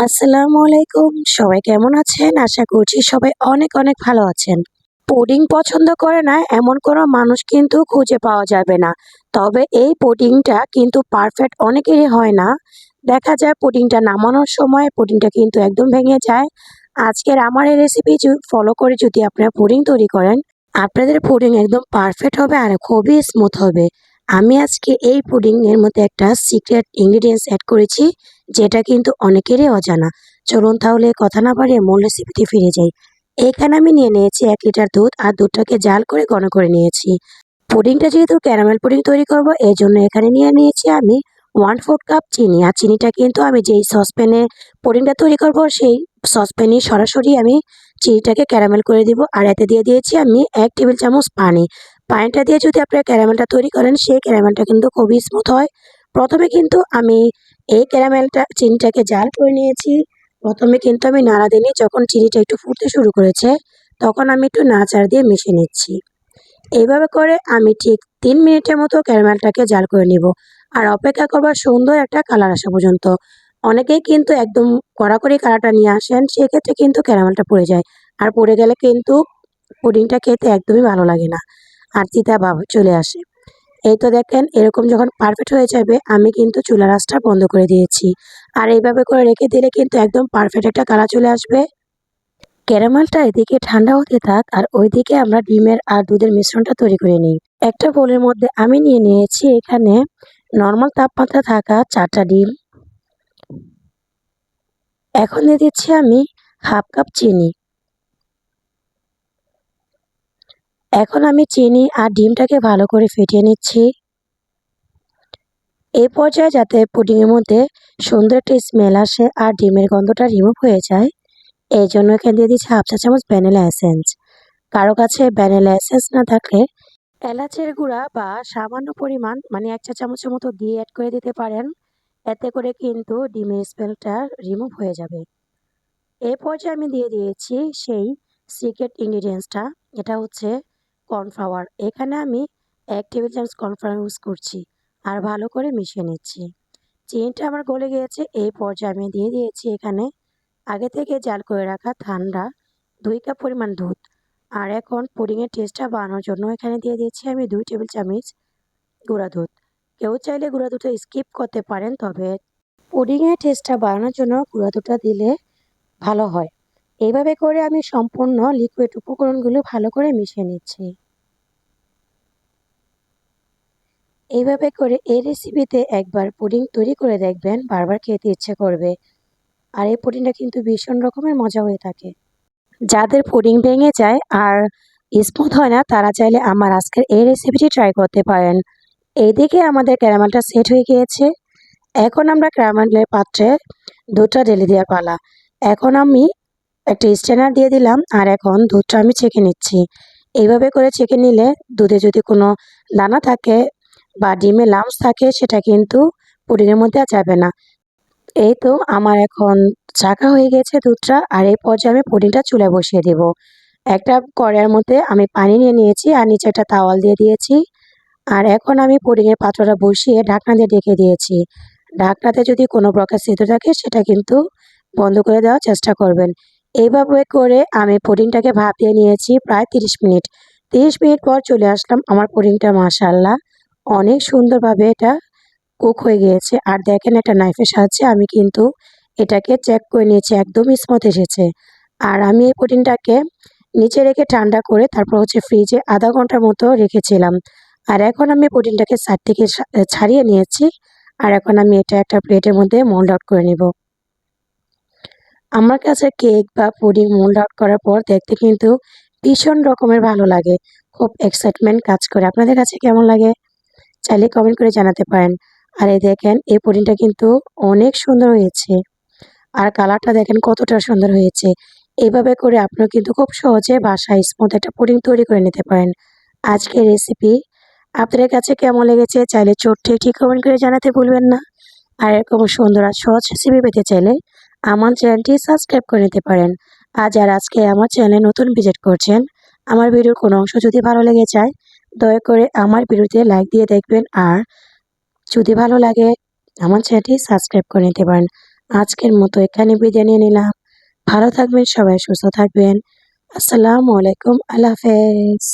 আসসালামু আলাইকুম। সবাই কেমন আছেন? আশা করছি সবাই অনেক অনেক ভালো আছেন। পুডিং পছন্দ করে না, এমন কোনো মানুষ কিন্তু খুঁজে পাওয়া যাবে না। তবে এই পুডিংটা কিন্তু পারফেক্ট অনেকেরই হয় না। দেখা যায় পুডিংটা নামানোর সময় পুডিংটা কিন্তু একদম ভেঙে যায়। আজকের আমার এই রেসিপি ফলো করে যদি আপনারা পুডিং তৈরি করেন, আপনাদের পুডিং একদম পারফেক্ট হবে আর খুবই স্মুথ হবে। আমি আজকে এই পুডিং এর মধ্যে একটা সিক্রেট ইনগ্রিডিয়েন্টস অ্যাড করেছি। যেটা কিন্তু অনেকেরই অজানা। চলুন তাহলে কথা না বাড়িয়ে মূল রেসিপিতে ফিরে যাই। এখানে আমি নিয়ে নিয়েছি এক লিটার দুধ আর দুধটাকে জাল করে ঘন করে নিয়েছি। পুডিংটা যেহেতু ক্যারামেল পুডিং তৈরি করব, এই জন্য এখানে নিয়ে নিয়েছি আমি ওয়ান ফোর্থ কাপ চিনি। আর চিনিটা কিন্তু আমি যেই সসপ্যানে পুডিংটা তৈরি করব, সেই সসপ্যানে সরাসরি আমি চিনিটাকে ক্যারামেল করে দিব। আর এতে দিয়ে দিয়েছি আমি এক টেবিল চামচ পানি। পানিটা দিয়ে যদি আপনারা ক্যারামেলটা তৈরি করেন, সেই ক্যারামেলটা কিন্তু খুবই স্মুথ হয়। প্রথমে কিন্তু আমি এই ক্যারামেলটা চিনিটাকে জাল করে নিয়েছি। প্রথমে কিন্তু আমি নাড়া দিইনি যখন চিনিটা একটু ফুটতে শুরু করেছে, তখন আমি একটু নাচার দিয়ে মিশিয়ে নিচ্ছি। এইভাবে করে আমি ঠিক তিন মিনিটের মতো ক্যারামেলটাকে জাল করে নিব। আর অপেক্ষা করবার সুন্দর একটা কালার আসা পর্যন্ত। অনেকেই কিন্তু একদম কড়াকড়ি কালারটা নিয়ে আসেন, সেক্ষেত্রে কিন্তু ক্যারামেলটা পড়ে যায়। আর পড়ে গেলে কিন্তু পুডিংটা খেতে একদমই ভালো লাগে না। আর তিতা ভাব চলে আসে। এই তো দেখেন, এরকম যখন পারফেক্ট হয়ে যাবে, আমি কিন্তু চুলা রাসটা বন্ধ করে দিয়েছি। আর এইভাবে করে রেখে দিলে কিন্তু একদম পারফেক্ট একটা কালার চলে আসবে। ক্যারামেলটা এদিকে ঠান্ডা হতে থাক, আর ওইদিকে আমরা ডিমের আর দুধের মিশ্রণটা তৈরি করে নিই। একটা বোলের মধ্যে আমি নিয়ে নিয়েছি এখানে নর্মাল তাপমাত্রা থাকা চারটা ডিম। এখন দিয়ে দিচ্ছি আমি হাফ কাপ চিনি। এখন আমি চিনি আর ডিমটাকে ভালো করে ফেটিয়ে নিচ্ছি। এই পর্যায়ে যাতে পুডিংয়ের মধ্যে সুন্দর একটা স্মেল আসে আর ডিমের গন্ধটা রিমুভ হয়ে যায়, এই জন্য এখানে দিয়ে দিচ্ছি হাফ চা চামচ ভ্যানিলা এসেন্স কারও কাছে ভ্যানিলা এসেন্স না থাকলে এলাচের গুঁড়া বা সামান্য পরিমাণ মানে এক চা চামচের মতো দিয়ে অ্যাড করে দিতে পারেন। এতে করে কিন্তু ডিমের স্মেলটা রিমুভ হয়ে যাবে। এই পর্যায়ে আমি দিয়ে দিয়েছি সেই সিক্রেট ইনগ্রিডিয়েন্টসটা এটা হচ্ছে কর্নফ্লাওয়ার। এখানে আমি এক টেবিল চামচ কর্নফ্লাওয়ার ইউজ করছি আর ভালো করে মিশিয়ে নিচ্ছি। চিনিটা আমার গলে গিয়েছে, এই পর্যায়ে আমি দিয়ে দিয়েছি এখানে আগে থেকে জাল করে রাখা ঠান্ডা দুই কাপ পরিমাণ দুধ। আর এখন পুডিংয়ের টেস্টটা বানানোর জন্য এখানে দিয়ে দিয়েছি আমি দুই টেবিল চামচ গুঁড়া দুধ। কেউ চাইলে গুঁড়া দুধটা স্কিপ করতে পারেন, তবে পুডিংয়ের টেস্টটা বাড়ানোর জন্য গুঁড়া দুধটা দিলে ভালো হয়। এইভাবে করে আমি সম্পূর্ণ লিকুইড উপকরণগুলো ভালো করে মিশিয়ে নিচ্ছি। এইভাবে করে এই রেসিপিতে একবার পুডিং তৈরি করে দেখবেন, বারবার খেতে ইচ্ছে করবে। আর এই পুডিংটা কিন্তু ভীষণ রকমের মজা হয়ে থাকে। যাদের পুডিং ভেঙে যায় আর স্মুথ হয় না, তারা চাইলে আমার আজকের এই রেসিপিটি ট্রাই করতে পারেন। এইদিকে আমাদের ক্যারামেলটা সেট হয়ে গিয়েছে। এখন আমরা ক্যারামেলের পাত্রে দুধটা ঢেলে দেওয়ার পালা। এখন আমি একটা স্ট্যান্ডার দিয়ে দিলাম আর এখন দুধটা আমি ছেঁকে নিচ্ছি। এইভাবে করে ছেঁকে নিলে দুধে যদি কোনো দানা থাকে বা ডিমে লামস থাকে, সেটা কিন্তু পুডিংয়ের মধ্যে আর যাবে না। এই তো আমার এখন চাকা হয়ে গেছে দুধটা আর এই পর্যায়ে আমি পুডিংটা চুলায় বসিয়ে দেব। একটা কড়াইয়ের মধ্যে আমি পানি নিয়ে নিয়েছি আর নিচে একটা তাওয়াল দিয়ে দিয়েছি। আর এখন আমি পুডিংয়ের পাত্রটা বসিয়ে ঢাকনা দিয়ে ডেকে দিয়েছি। ঢাকনাতে যদি কোনো প্রকার সিদ্ধ থাকে, সেটা কিন্তু বন্ধ করে দেওয়ার চেষ্টা করবেন। এইভাবে করে আমি পুডিংটাকে ভাপ দিয়ে নিয়েছি প্রায় তিরিশ মিনিট। তিরিশ মিনিট পর চলে আসলাম আমার পুডিংটা মাশাল্লাহ অনেক সুন্দরভাবে এটা কুক হয়ে গিয়েছে। আর দেখেন একটা নাইফের সাহায্যে আমি কিন্তু এটাকে চেক করে নিয়েছি, একদম স্মুথ এসেছে। আর আমি এই পুডিংটাকে নিচে রেখে ঠান্ডা করে তারপর হচ্ছে ফ্রিজে আধা ঘণ্টার মতো রেখেছিলাম। আর এখন আমি পুডিংটাকে সাইড থেকে ছাড়িয়ে নিয়েছি। আর এখন আমি এটা একটা প্লেটের মধ্যে মোল্ড আউট করে নিব। আমার কাছে কেক বা পুডিং মোল্ড আউট করার পর দেখতে কিন্তু ভীষণ রকমের ভালো লাগে। খুব এক্সাইটমেন্ট কাজ করে। আপনাদের কাছে কেমন লাগে? চাইলে কমেন্ট করে জানাতে পারেন। আর এই দেখেন, এই পুডিংটা কিন্তু অনেক সুন্দর হয়েছে। আর কালারটা দেখেন কতটা সুন্দর হয়েছে। এইভাবে করে আপনিও কিন্তু খুব সহজে বাসায় স্মুথ একটা পুডিং তৈরি করে নিতে পারেন। আজকের রেসিপি আপনাদের কাছে কেমন লেগেছে চাইলে ছোট্ট ঠিক কমেন্ট করে জানাতে ভুলবেন না। আর এরকম সুন্দর আর সহজ রেসিপি পেতে চাইলে আমার চ্যানেলটি সাবস্ক্রাইব করে নিতে পারেন। আর যারা আজকে আমার চ্যানেলে নতুন ভিজিট করছেন, আমার ভিডিওর কোনো অংশ যদি ভালো লেগে যায়, দয়া করে আমার ভিডিওতে লাইক দিয়ে দেখবেন। আর যদি ভালো লাগে, আমার চ্যানেলটি সাবস্ক্রাইব করে নিতে পারেন। আজকের মতো এখানে বিদায় নিয়ে নিলাম। ভালো থাকবেন সবাই, সুস্থ থাকবেন। আসসালামু আলাইকুম, আল্লাহ হাফেজ।